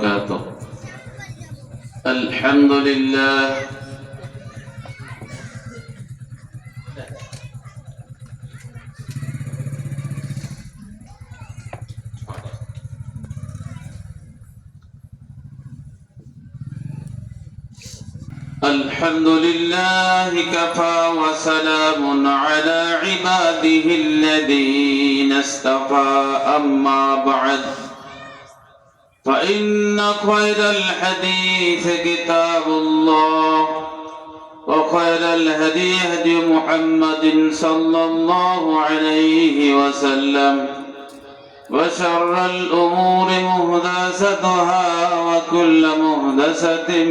وبركاته الحمد لله. الحمد لله كفى وسلام على عباده الذين اصطفى أما بعد. فإن خير الحديث كتاب الله. وخير الهدي هدي محمد صلى الله عليه وسلم. وشر الأمور مهدستها وكل مهدسة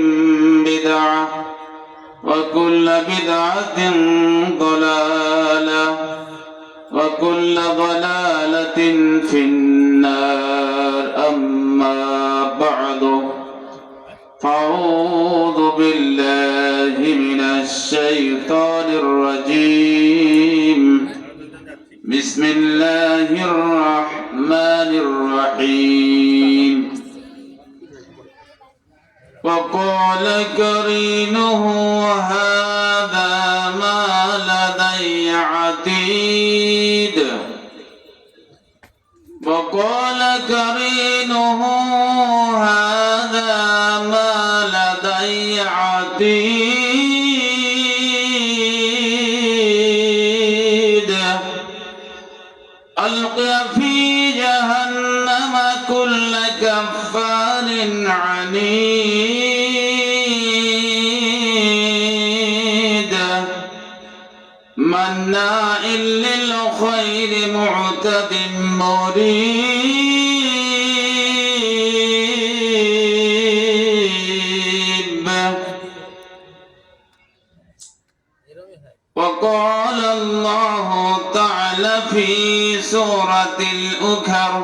بدعة وكل بدعة ضلالة وكل ضلالة في النار الشيطان الرجيم. بسم الله الرحمن الرحيم. وقال كرينه هذا ما لدي عتيد. وقال كرينه هذا ما لدي عتيد. ألقي في جهنم كل كفار عنيد. مناع للخير معتد مريب في سورة الأكر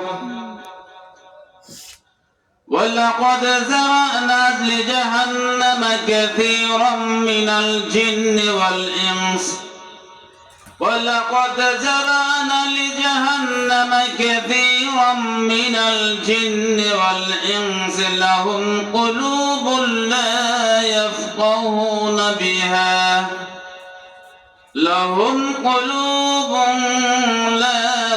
ولقد زرعنا لجهنم كثيرا من الجن والإنس. ولقد زرعنا لجهنم كثيرا من الجن والإنس. لهم قلوب لا يفقهون بها. لهم قلوب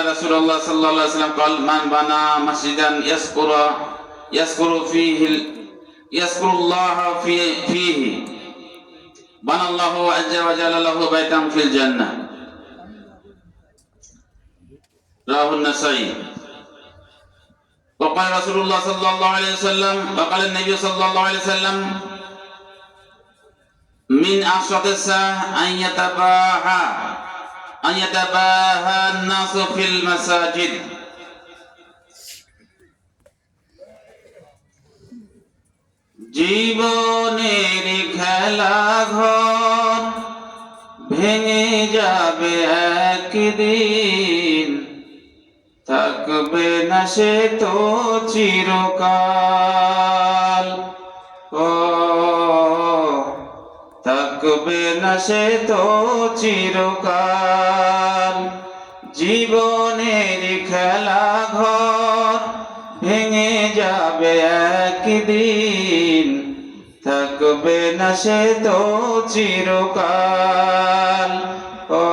أن رسول الله صلى الله عليه وسلم قال من بنى مسجدا يذكر يذكر فيه ال- يذكر الله في فيه بنى الله عز وجل له بيتا في الجنة رواه النسائي وقال رسول الله صلى الله عليه وسلم وقال النبي صلى الله عليه وسلم من أشرط الساعة أن يتباهى أن يتباهى الناس في المساجد জীবনের খেলা ঘর ভেঙে যাবে একদিন থাকবে না সে তো চিরকাল ও থাকবে না সে তো চিরকাল। জীবনের খেলা ঘর ভেঙে যাবে একদিন। থাকবে না সে তো চিরকাল। ও,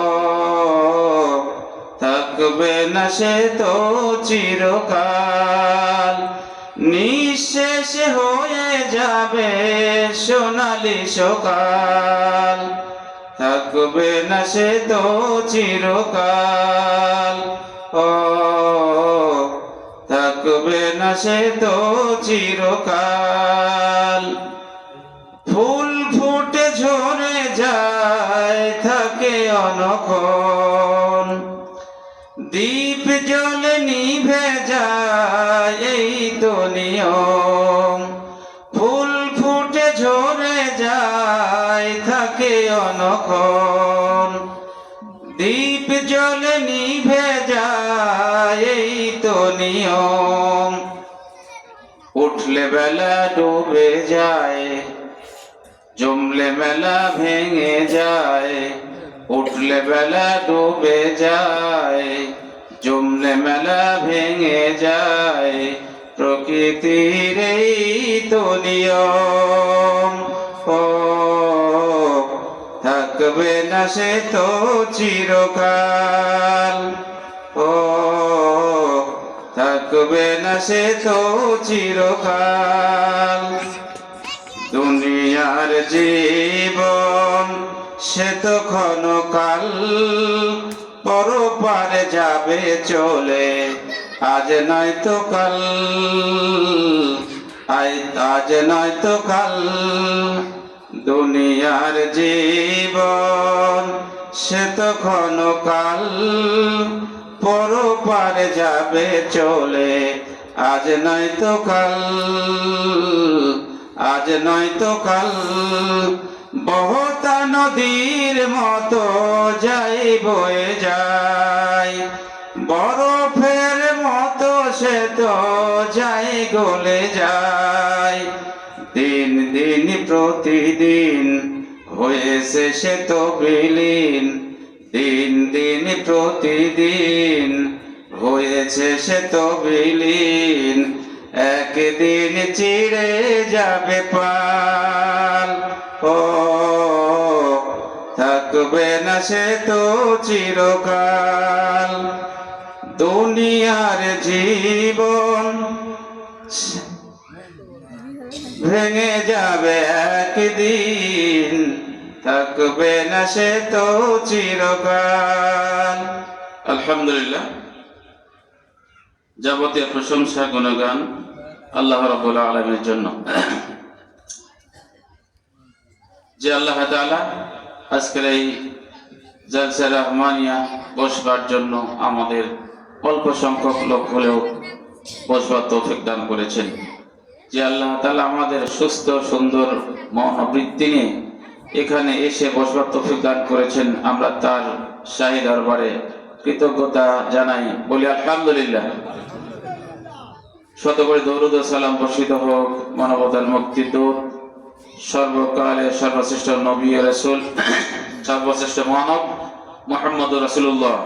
থাকবে না সে তো চিরকাল। নিঃশেষ হয়ে যাবে সোনালি সকাল। থাকবে না সে তো চিরকাল। ও থাকবে না সে তো চিরকাল। থাকে অনখন দীপ জলে নিভে যায় তো নিয়ম। উঠলে বেলা ডুবে যায়, জমলে মেলা ভেঙে যায়। উঠলে বেলা ডুবে যায়, জমলে মেলা ভেঙে যায়। প্রকৃতির এই তো নিয়ম। থাকবে না সে তো চিরকাল। ও, থাকবে না সে তো চিরকাল। দুনিয়ার জীবন সে তো ক্ষণকাল, পরপারে যাবে চলে, আজ নয় তো কাল। আজ নয় তো কাল। দুনিয়ার জীবন, সে তো পরো পরপারে যাবে চলে। আজ নয় তো কাল, আজ নয় তো কাল, বহতা নদীর মতো যাই বয়ে প্রতিদিন হয়েছে সে তো বিলীন, দিন দিন প্রতিদিন, হয়েছে সে তো বিলীন, একদিন চিড়ে যাবে পাল। ও, থাকবে না সে তো চিরকাল। দুনিয়ার জীবন ভেঙে যাবে একদিন থাকবে না সে তো চিরকাল। আলহামদুলিল্লাহ, যাবতীয় প্রশংসা, গুণগান আল্লাহ রবুল্লা আলমের জন্য। যে আল্লাহ তাআলা আজকের এই জলসা রহমানিয়া বসবার জন্য আমাদের অল্প সংখ্যক লোক হলেও বসবার তৌফিক দান করেছেন। যে আল্লাহ তাআলা আমাদের সুস্থ, সুন্দর মনোবৃত্তি নিয়ে এখানে এসে বসবার তৌফিক দান করেছেন। আমরা তার শাহী দরবারে কৃতজ্ঞতা জানাই। বলি, আলহামদুলিল্লাহ। শতকরি দৌরুদ সালাম বর্ষিত হোক, মানবতার মুক্তি দূত, সর্বকালে সর্বশ্রেষ্ঠ নবী রাসূল, সর্বশ্রেষ্ঠ মানব মোহাম্মদ রাসূলুল্লাহ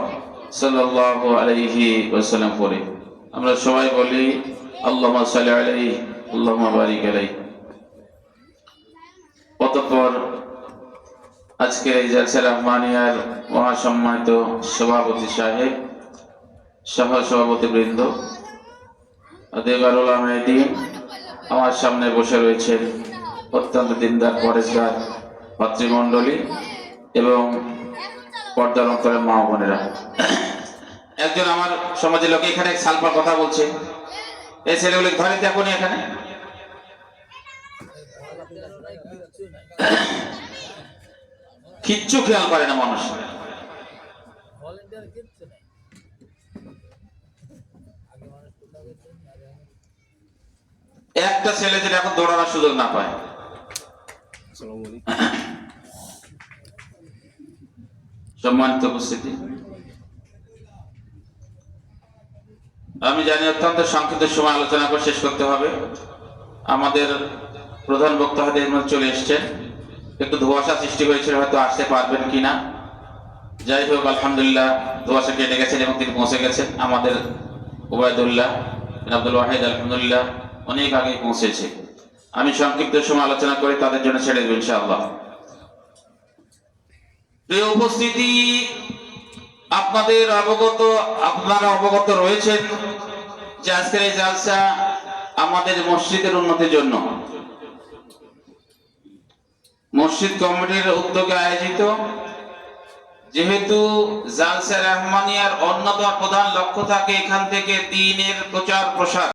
সাল্লাল্লাহু আলাইহি ওয়াসাল্লাম পরে। আমরা সবাই বলি আল্লাহ সাল্লি আলাইহি আল্লাহুম্মা বারিক আলাইহি অতঃপর আজকে এই জালসা রহমানিয়ার মহাসম্মানিত সভাপতি সাহেব সহ সভাপতি বৃন্দ, দেবারুল আহমেদিন আমার সামনে বসে রয়েছেন অত্যন্ত দিনদার পরেশগার ভাতৃমণ্ডলী এবং পর্দার অন্তরে মা বোনেরা। একজন আমার সমাজের লোক এখানে সালফার কথা বলছে। এই ছেলেগুলি ধরে দেখুন এখানে। কিচ্ছু খেয়াল করে না মানুষ। একটা ছেলে যেটা এখন দৌড়ানোর সুযোগ না পায়। সম্মানিত উপস্থিতি। আমি জানি অত্যন্ত সংক্ষিপ্ত সময় আলোচনা করে শেষ করতে হবে। আমাদের প্রধান বক্তা মধ্যে চলে এসছেন। একটু ধোঁয়াশা সৃষ্টি হয়েছিল হয়তো আসতে পারবেন কিনা। যাই হোক, আলহামদুলিল্লাহ, ধোঁয়াশা কেটে গেছেন এবং তিনি পৌঁছে গেছেন। আমাদের ওবায়দুল্লাহ আব্দুল ওয়াহিদ, আলহামদুলিল্লাহ, অনেক আগে পৌঁছেছে। আমি সংক্ষিপ্ত সময় আলোচনা করে, তাদের জন্য ছেড়ে দেবো ইনশাআল্লাহ। প্রিয় উপস্থিতি, আপনাদের অবগত, আপনারা অবগত রয়েছেন যে আজকের এই জালসা আমাদের মসজিদের উন্নতির জন্য। মসজিদ কমিটির উদ্যোগে আয়োজিত, যেহেতু জালসা রহমানিয়ার অন্যতম প্রধান লক্ষ্য থাকে এখান থেকে দিনের প্রচার প্রসার